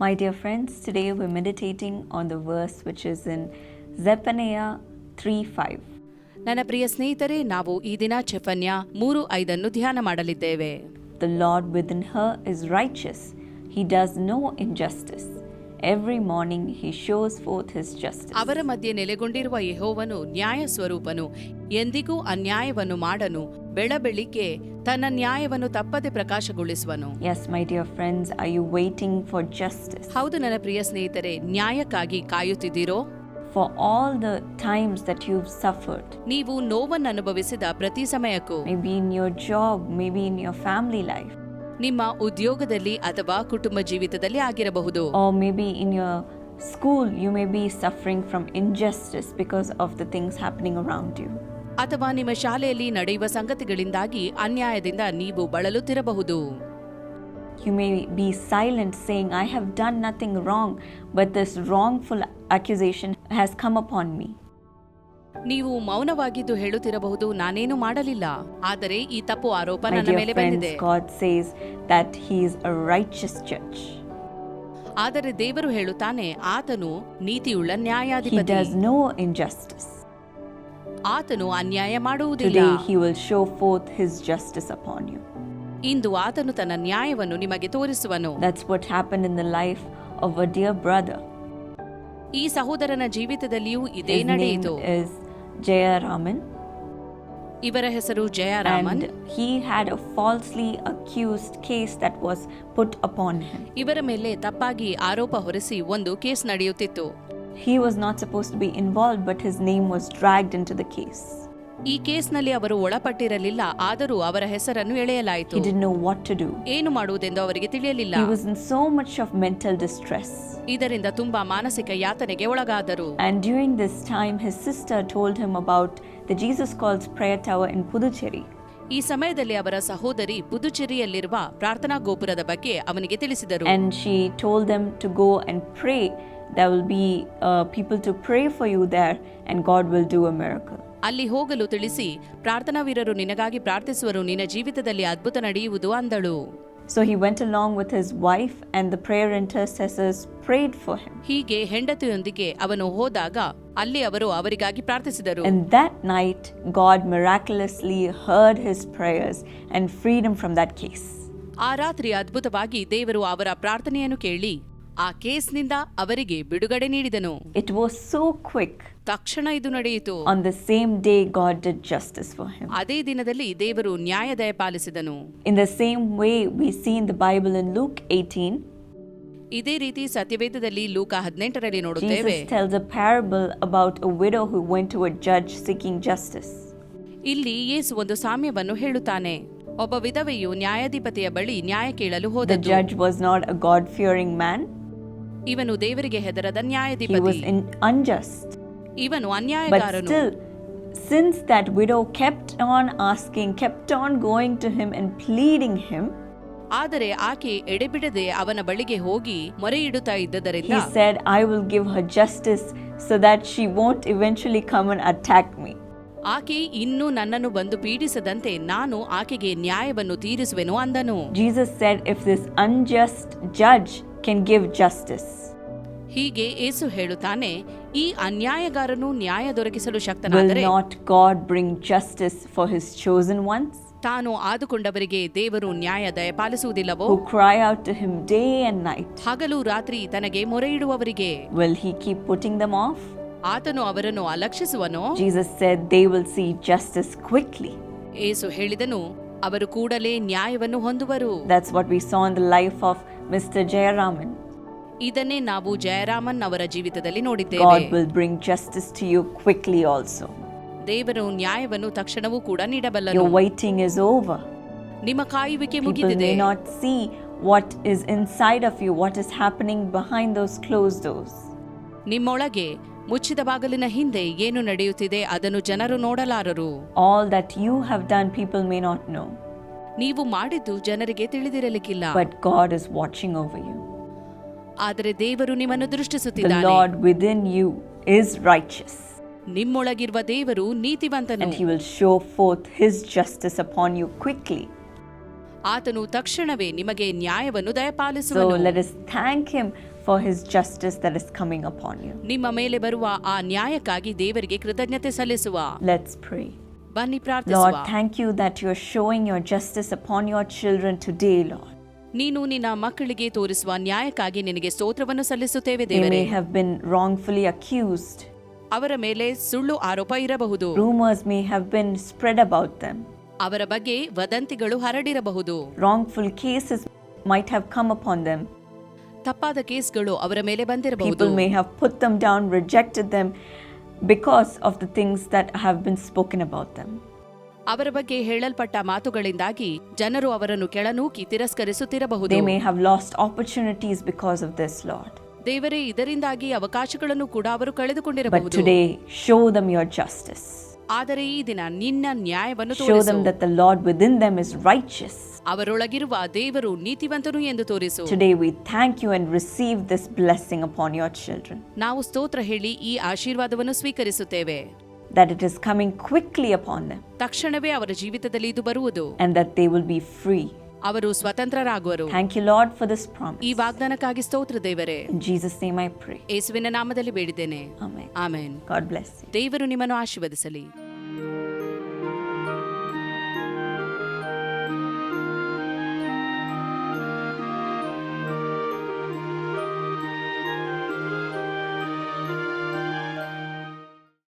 My dear friends, today we're meditating on the verse which is in Zephaniah 3 5. ನನ್ನ ಪ್ರಿಯ ಸ್ನೇಹಿತರೆ ನಾವು ಈ ದಿನ ಚೆಫನ್ಯ ಮೂರು ಐದನ್ನು ಧ್ಯಾನ ಮಾಡಲಿದ್ದೇವೆ The Lord within her is righteous, He does no injustice. Every morning He shows forth His justice. ಅವರ ಮಧ್ಯೆ ನೆಲೆಗೊಂಡಿರುವ ಯೆಹೋವನು ನ್ಯಾಯ ಸ್ವರೂಪನು ಎಂದಿಗೂ ಅನ್ಯಾಯವನ್ನು ಮಾಡನು ಬೆಳಬೆಳಿಗ್ಗೆ ತನ್ನ ನ್ಯಾಯವನ್ನು ತಪ್ಪದೆ ಪ್ರಕಾಶಗೊಳಿಸುವನು Yes, my dear friends, are you waiting for justice? ಹೌದು ನನ್ನ ಪ್ರಿಯ ಸ್ನೇಹಿತರೆ ನ್ಯಾಯಕ್ಕಾಗಿ ಕಾಯುತ್ತಿದ್ದೀರೋ For all the times that you've suffered, ನೀವು ನೋವನ್ನು ಅನುಭವಿಸಿದ ಪ್ರತಿ ಸಮಯಕ್ಕೂ maybe in your job, maybe in your family life, ನಿಮ್ಮ ಉದ್ಯೋಗದಲ್ಲಿ ಅಥವಾ ಕುಟುಂಬ ಜೀವಿತದಲ್ಲಿ ಆಗಿರಬಹುದು. School you may be suffering from injustice because of the things happening around you ಅಥವಾ ನಿಮ್ಮ ಶಾಲೆಯಲ್ಲಿ ನಡೆಯುವ ಸಂಗತಿಗಳಿಂದಾಗಿ ಅನ್ಯಾಯದಿಂದ ನೀವು ಬಳಲುತ್ತಿರಬಹುದು. You may be silent saying I have done nothing wrong but this wrongful accusation has come upon me ನೀವು ಮೌನವಾಗಿದ್ದು ಹೇಳುತ್ತಿರಬಹುದು ನಾನೇನು ಮಾಡಲಿಲ್ಲ. ಆದರೆ ಈ ತಪ್ಪು ಆರೋಪನ ಮೇಲೆ ಬಂದಿದೆ. ಆದರೆ ದೇವರು ಹೇಳುತ್ತಾನೆ ಆತನು ನೀತಿಯುಳ್ಳ ನ್ಯಾಯಾಧಿಪತಿ. ಆತನು ಅನ್ಯಾಯ ಮಾಡುವುದಿಲ್ಲ. ಇಂದು ಆತನು ತನ್ನ ನ್ಯಾಯವನ್ನು ನಿಮಗೆ ತೋರಿಸುವನು. ಈ ಸಹೋದರನ ಜೀವಿತದಲ್ಲಿಯೂ ಇದೇ ನಡೆಯಿತು. Raman, ಇವರ ಹೆಸರು Jayaraman and he had a falsely accused case that was put upon him. ಇವರ ಮೇಲೆ ತಪ್ಪಾಗಿ ಆರೋಪ ಹೊರಿಸಿ ಒಂದು ಕೇಸ್ ನಡೆಯುತ್ತಿತ್ತು He was not supposed to be involved, but his name was dragged into the case. ಈ ಕೇಸ್ನಲ್ಲಿ ಅವರು ಒಳಪಟ್ಟಿರಲಿಲ್ಲ ಆದರೂ ಅವರ ಹೆಸರನ್ನು ಎಳೆಯಲಾಯಿತು. ಏನು ಮಾಡುವುದೆಂದು ಅವರಿಗೆ ತಿಳಿಯಲಿಲ್ಲ. As in so much of mental distress ಇದರಿಂದ ತುಂಬಾ ಮಾನಸಿಕ ಯಾತನೆಗೆ ಒಳಗಾದರು. And during this time her sister told about the Jesus calls prayer tower in Puducherry ಈ ಸಮಯದಲ್ಲಿ ಅವರ ಸಹೋದರಿ ಪುದುಚೇರಿಯಲ್ಲಿರುವ ಪ್ರಾರ್ಥನಾ ಗೋಪುರದ ಬಗ್ಗೆ ಅವನಿಗೆ ತಿಳಿಸಿದರು. One she told them to go and pray the we be people to pray for you they and God will do a miracle ಅಲ್ಲಿ ಹೋಗಲು ತಿಳಿಸಿ ಪ್ರಾರ್ಥನಾ ವೀರರು ನಿನಗಾಗಿ ಪ್ರಾರ್ಥಿಸುವರು ನಿನ್ನ ಜೀವಿತದಲ್ಲಿ ಅದ್ಭುತ ನಡೆಯುವುದು ಅಂದಳು So he went along with his wife, and the prayer intercessors prayed for him. ಹೀಗೆ ಹೆಂಡತಿಯೊಂದಿಗೆ ಅವನು ಹೋದಾಗ ಅಲ್ಲಿ ಅವರು ಅವರಿಗಾಗಿ ಪ್ರಾರ್ಥಿಸಿದರು And that night, God miraculously heard his prayers and freed him from that case. ಆ ರಾತ್ರಿ ಅದ್ಭುತವಾಗಿ ದೇವರು ಅವರ ಪ್ರಾರ್ಥನೆಯನ್ನು ಕೇಳಿ ಆ ಕೇಸ್ನಿಂದ ಅವರಿಗೆ ಬಿಡುಗಡೆ ನೀಡಿದನು ಇಟ್ ವಾಸ್ ಸೋ ಕ್ವಿಕ್ ತಕ್ಷಣ ಇದು ನಡೆಯಿತು On the same day, God did justice for him. ಅದೇ ದಿನದಲ್ಲಿ ದೇವರು ನ್ಯಾಯ ದಯಪಾಲಿಸಿದನು In the same way, we see in the Bible in Luke 18, ಇದೇ ರೀತಿ ಸತ್ಯವೇದದಲ್ಲಿ ಲೂಕ ಹದಿನೆಂಟರಲ್ಲಿ ನೋಡುತ್ತೇವೆ Jesus tells a parable about a widow who went to a judge seeking justice. ಇಲ್ಲಿ ಯೇಸು ಒಂದು ಸಾಮ್ಯವನ್ನು ಹೇಳುತ್ತಾನೆ ಒಬ್ಬ ವಿಧವೆಯು ನ್ಯಾಯಾಧಿಪತಿಯ ಬಳಿ ನ್ಯಾಯ ಕೇಳಲು The ಹೋದದ್ದು judge was not a God fearing man, ಇವನು ದೇವರಿಗೆ ಹೆದರದ he was ನ್ಯಾಯಾಧಿಪತಿ in, unjust. ಇವನು But ಅನ್ಯಾಯಕಾರನು still, since that widow kept on asking, kept on going to him and pleading him, ಆದರೆ ಆಕೆ ಎಡೆಬಿಡದೆ ಅವನ ಬಳಿಗೆ ಹೋಗಿ ಮೊರೆ ಇಡುತ್ತಾ ಇದ್ದದರಿಂದ he said, I will give her justice so that she won't eventually come and attack me. ಆಕೆ ಇನ್ನೂ ನನ್ನನ್ನು ಬಂದು ಪೀಡಿಸದಂತೆ ನಾನು ಆಕೆಗೆ ನ್ಯಾಯವನ್ನು ತೀರಿಸುವೆನು ಅಂದನು Jesus said, if this unjust judge can give justice, ಹೀಗೆ ಏಸು ಹೇಳುತ್ತಾನೆ ಈ ಅನ್ಯಾಯಗಾರನು ನ್ಯಾಯ ದೊರಕಿಸಲು will ಶಕ್ತನಾದರೆ not God bring justice for his chosen ones ತಾನು ಆದುಕೊಂಡವರಿಗೆ ದೇವರು ನ್ಯಾಯ ದಯಪಾಲಿಸುವುದಿಲ್ಲವೋ who cry out to him day and night? ಹಗಲು ರಾತ್ರಿ ತನಗೆ ಮೊರೆ ಇಡುವವರಿಗೆ Will he keep putting them off? ಆತನು ಅವರನ್ನು ಅಲಕ್ಷಿಸುವನೋ Jesus said they will see justice quickly. ಏಸು ಹೇಳಿದನು ಅವರು ಕೂಡಲೇ ನ್ಯಾಯವನ್ನು ಹೊಂದುವರು That's what we saw in the life of mister Jayaraman ಇದನ್ನೇ ನಾವು ಜಯರಾಮನ್ ಅವರ ಜೀವಿತದಲ್ಲಿ ನೋಡಿದ್ದೇವೆ. God will bring justice to you quickly also ದೇವರು ನ್ಯಾಯವನ್ನು ತಕ್ಷಣವೂ ಕೂಡ ನೀಡಬಲ್ಲನು. ಯುವರ್ ವೇಟಿಂಗ್ ಇಸ್ ಓವರ್ ನಿಮ್ಮ ಕಾಯುವಿಕೆ ಮುಗಿದಿದೆ. Not see what is inside of you what is happening behind those close those ನಿಮ್ಮೊಳಗೆ ಮುಚ್ಚಿದ ಬಾಗಿಲಿನ ಹಿಂದೆ ಏನು ನಡೆಯುತ್ತಿದೆ ಅದನ್ನು ಜನರು ನೋಡಲಾರರು. All that you have done people may not know ನೀವು ಮಾಡಿದ್ದು ಜನರಿಗೆ ತಿಳಿದಿರಲಿಕ್ಕಿಲ್ಲ But God is watching over you. ಆದರೆ ದೇವರು ನಿಮ್ಮನ್ನು The ದೃಷ್ಟಿಸುತ್ತಿದ್ದಾನೆ Lord within you is righteous, ನಿಮ್ಮೊಳಗಿರುವ ದೇವರು ನೀತಿವಂತನು and He will show forth His justice upon you quickly. ಆತನು ತಕ್ಷಣವೇ ನಿಮಗೆ ನ್ಯಾಯವನ್ನು So ದಯಪಾಲಿಸುವನು let us thank Him for His justice that is coming upon you. ನಿಮ್ಮ ಮೇಲೆ ಬರುವ ಆ ನ್ಯಾಯಕ್ಕಾಗಿ ದೇವರಿಗೆ ಕೃತಜ್ಞತೆ ಸಲ್ಲಿಸುವ Let's pray. ಬನ್ನಿ Lord, ಪ್ರಾರ್ಥಿಸುವ thank you that you're showing your justice upon your children today, Lord. ನೀನು ನಿನ್ನ ಮಕ್ಕಳಿಗೆ ತೋರಿಸುವ ನ್ಯಾಯಕ್ಕಾಗಿ ನಿನಗೆ ಸ್ತೋತ್ರವನ್ನು ಸಲ್ಲಿಸುತ್ತೇವೆ They ದೇವರೇ may have been wrongfully accused. ಅವರ ಮೇಲೆ ಸುಳ್ಳು ಆರೋಪ ಇರಬಹುದು Rumors may have been spread about them. ಅವರ ಬಗ್ಗೆ ವದಂತಿಗಳು ಹರಡಿರಬಹುದು Wrongful cases might have come upon them. ತಪ್ಪಾದ ಕೇಸ್ಗಳು ಅವರ ಮೇಲೆ ಬಂದಿರಬಹುದು People may have put them down, rejected them because of the things that have been spoken about them. ಅವರ ಬಗ್ಗೆ ಹೇಳಲ್ಪಟ್ಟ ಮಾತುಗಳಿಂದಾಗಿ ಜನರು ಅವರನ್ನು ಕೆಳನೂಕಿ ತಿರಸ್ಕರಿಸುತ್ತಿರಬಹುದು They may have lost opportunities because of this, Lord. ದೇವರೇ ಇದರಿಂದಾಗಿ ಅವಕಾಶಗಳನ್ನು ಕೂಡ ಅವರು But ಕಳೆದುಕೊಂಡಿರಬಹುದು today, show them your justice. ಆದರೆ ಈ ದಿನ ನಿನ್ನ ನ್ಯಾಯವನ್ನು Show ತೋರಿಸು them that the Lord within them is righteous. ಅವರೊಳಗಿರುವ ದೇವರು ನೀತಿವಂತನು ಎಂದು ತೋರಿಸು Today, we thank you and receive this blessing upon your children, ನಾವು ಸ್ತೋತ್ರ ಹೇಳಿ ಈ ಆಶೀರ್ವಾದವನ್ನು ಸ್ವೀಕರಿಸುತ್ತೇವೆ that it is coming quickly upon them, ತಕ್ಷಣವೇ ಅವರ ಜೀವಿತದಲ್ಲಿ ಇದು ಬರುವುದು and that they will be free. ಅವರು ಸ್ವತಂತ್ರರಾಗುವರು Thank you, Lord, for this ಈ promise. ವಾಗ್ದಾನಕ್ಕಾಗಿ ಸ್ತೋತ್ರ ದೇವರೇ In Jesus' name I pray. ಯೇಸುವಿನ ನಾಮದಲ್ಲಿ ಬೇಡಿದ್ದೇನೆ Amen. Amen God bless you. ದೇವರು ನಿಮ್ಮನ್ನು ಆಶೀರ್ವದಿಸಲಿ